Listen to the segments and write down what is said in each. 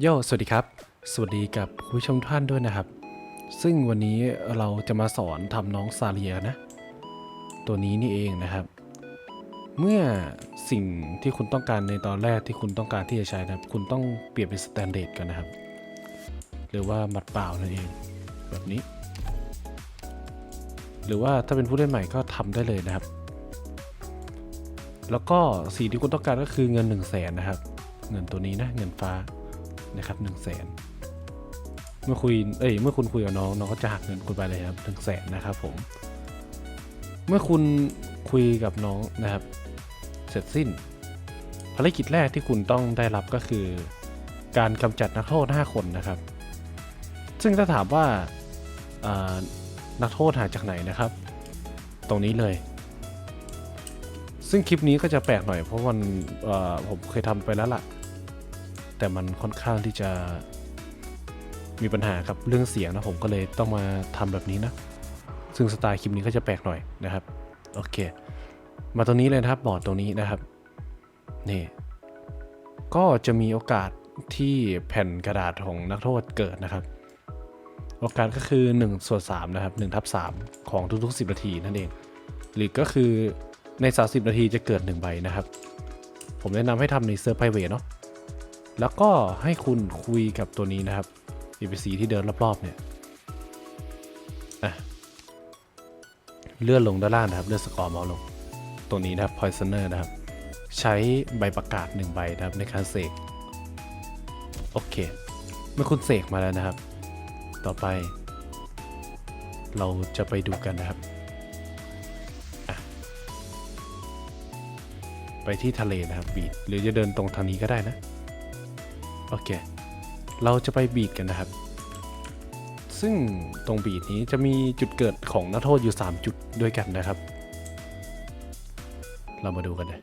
โยสวัสดีครับ สวัสดีกับผู้ชมท่านด้วยนะครับ ซึ่งวันนี้เราจะมาสอนทำน้องซาเลียนะ ตัวนี้นี่เองนะครับ เมื่อสิ่งที่คุณต้องการในตอนแรกที่คุณต้องการที่จะใช้นะครับ คุณต้องเปลี่ยนเป็นสแตนเดร์ดกันนะครับ หรือว่าหมัดเปล่านั่นเอง แบบนี้ หรือว่าถ้าเป็นผู้เล่นใหม่ก็ทำได้เลยนะครับ แล้วก็สิ่งที่คุณต้องการก็คือเงิน1นึ่งแสนนะครับ เงินตัวนี้นะเงินฟ้า นะครับ1นึ่งแสนเมื่อคุย เอ้ย เมื่อคุณคุยกับน้อง น้องก็จะหักเงินคุณไปเลยครับหนึ่งแสนนะครับผม เมื่อคุณคุยกับน้องนะครับ เสร็จสิ้น ภารกิจแรกที่คุณต้องได้รับก็คือ การกำจัดนักโทษ 5 คนนะครับ ซึ่งถ้าถามว่าานักโทษหาจากไหนนะครับ ตรงนี้เลย ซึ่งคลิปนี้ก็จะแปลกหน่อยเพราะมันผมเคยทำไปแล้วล่ะ แต่มันค่อนข้างที่จะมีปัญหากับเรื่องเสียงนะผมก็เลยต้องมาทำแบบนี้นะ ซึ่งสไตล์คลิปนี้ก็จะแปลกหน่อยนะครับ โอเค มาตรงนี้เลยนะครับบอร์ดตรงนี้นะครับ นี่ ก็จะมีโอกาสที่แผ่นกระดาษของนักโทษเกิดนะครับ โอกาสก็คือ1ส่วน3นะครับ1ทับ3ของทุกๆ 10 นาทีนั่นเอง หรือก็คือใน 30 นาทีจะเกิด 1 ใบนะครับ ผมแนะนำให้ทำในเซิร์ฟไพรเวทเนาะ แล้วก็ให้คุณคุยกับตัวนี้นะครับ NPC ที่เดินรอบๆเนี่ยเลื่อนลงด้านล่างนะครับ เลื่อนสกอร์เมาส์ลง ตัวนี้นะครับ Poisoner นะครับ ใช้ใบประกาศ1ใบนะครับ ในการเสก โอเค เมื่อคุณเสกมาแล้วนะครับ ต่อไป เราจะไปดูกันนะครับ ไปที่ทะเลนะครับบีดหรือจะเดินตรงทางนี้ก็ได้นะ โอเค เราจะไปบีดกันนะครับ ซึ่งตรงบีดนี้จะมีจุดเกิดของนักโทษอยู่ 3 จุดด้วยกันนะครับ เรามาดูกันเลย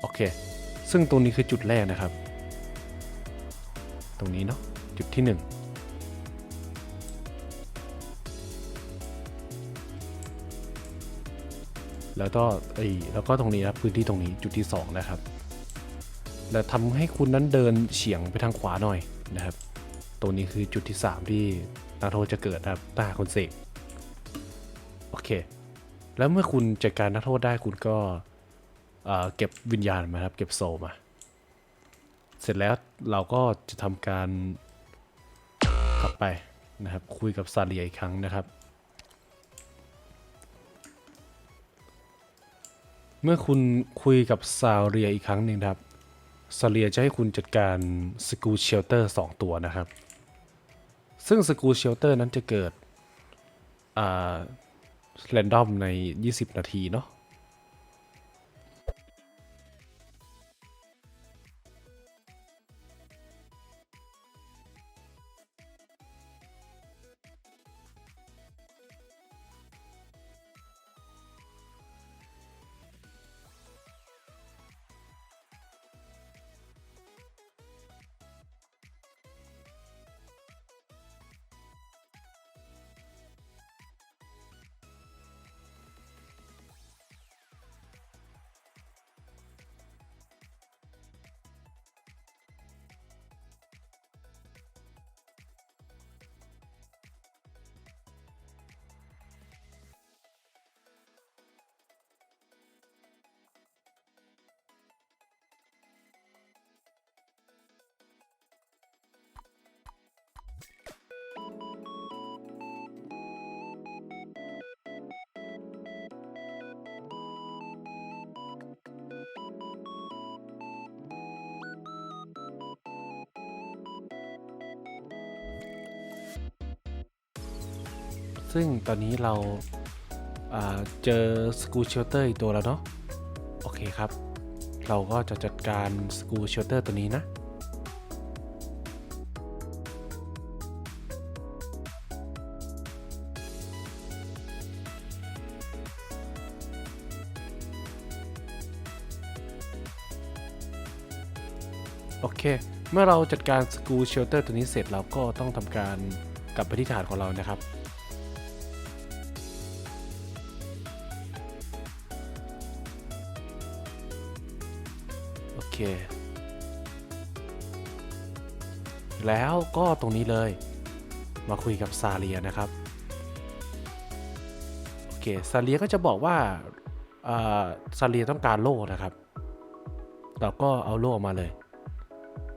โอเค ซึ่งตรงนี้คือจุดแรกนะครับ ตรงนี้เนาะ จุดที่ 1แล้วก็ไอ้แล้วก็ตรงนี้ครับพื้นที่ตรงนี้จุดที่ 2 นะครับ แล้วทำให้คุณนั้นเดินเฉียงไปทางขวาหน่อยนะครับ ตรงนี้คือจุดที่ 3 ที่นักโทษจะเกิดนะครับตาคนเสกโอเค แล้วเมื่อคุณจัดการนักโทษได้คุณก็เอ่อเก็บวิญญาณมาครับ เก็บโซมา เสร็จแล้วเราก็จะทำการกลับไปนะครับ คุยกับซาเลียอีกครั้งนะครับ เมื่อคุณคุยกับซาเรียอีกครั้งหนึ่งครับ ซาเรียจะให้คุณจัดการสกูเชลเตอร์2ตัวนะครับ ซึ่งสกูเชลเตอร์นั้นจะเกิดอ่าแรนดอมใน 20 นาทีเนาะ ซึ่งตอนนี้เราอ่าเจอสกูเชลเตอร์อีกตัวแล้วเนาะโอเคครับ เราก็จะจัดการสกูเชลเตอร์ตัวนี้นะโอเค เมื่อเราจัดการสกูเชลเตอร์ตัวนี้เสร็จเราก็ต้องทำการกลับไปที่ฐานของเรานะครับ เค แล้วก็ตรงนี้เลย มาคุยกับซาเลียนะครับ โอเค ซาเลียก็จะบอกว่าอ่าซาเลียต้องการโล่นะครับ เราก็เอาโล่ออกมาเลย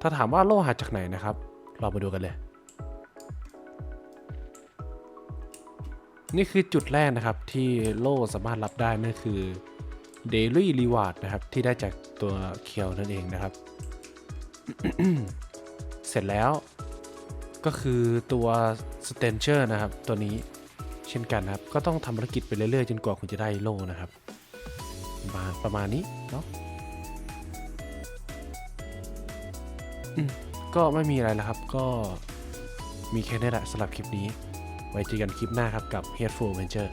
ถ้าถามว่าโล่หาจากไหนนะครับ เรามาดูกันเลย นี่คือจุดแรกนะครับที่โล่สามารถรับได้นั่นคือ Daily Reward นะครับ ที่ได้จากตัวเคียวนั่นเองนะครับ เสร็จแล้วก็คือตัว s t a n c h e r นะครับ ตัวนี้เช่นกันนะครับ ก็ต้องทำภารกิจไปเรื่อยๆ จนกว่าคุณจะได้โล่นะครับประมาณประมาณนี้เนาะก็ไม่มีอะไรแล้วครับ ก็มีแค่นี้แหละสำหรับคลิปนี้ ไว้เจอกันคลิปหน้าครับกับ Headphone Venture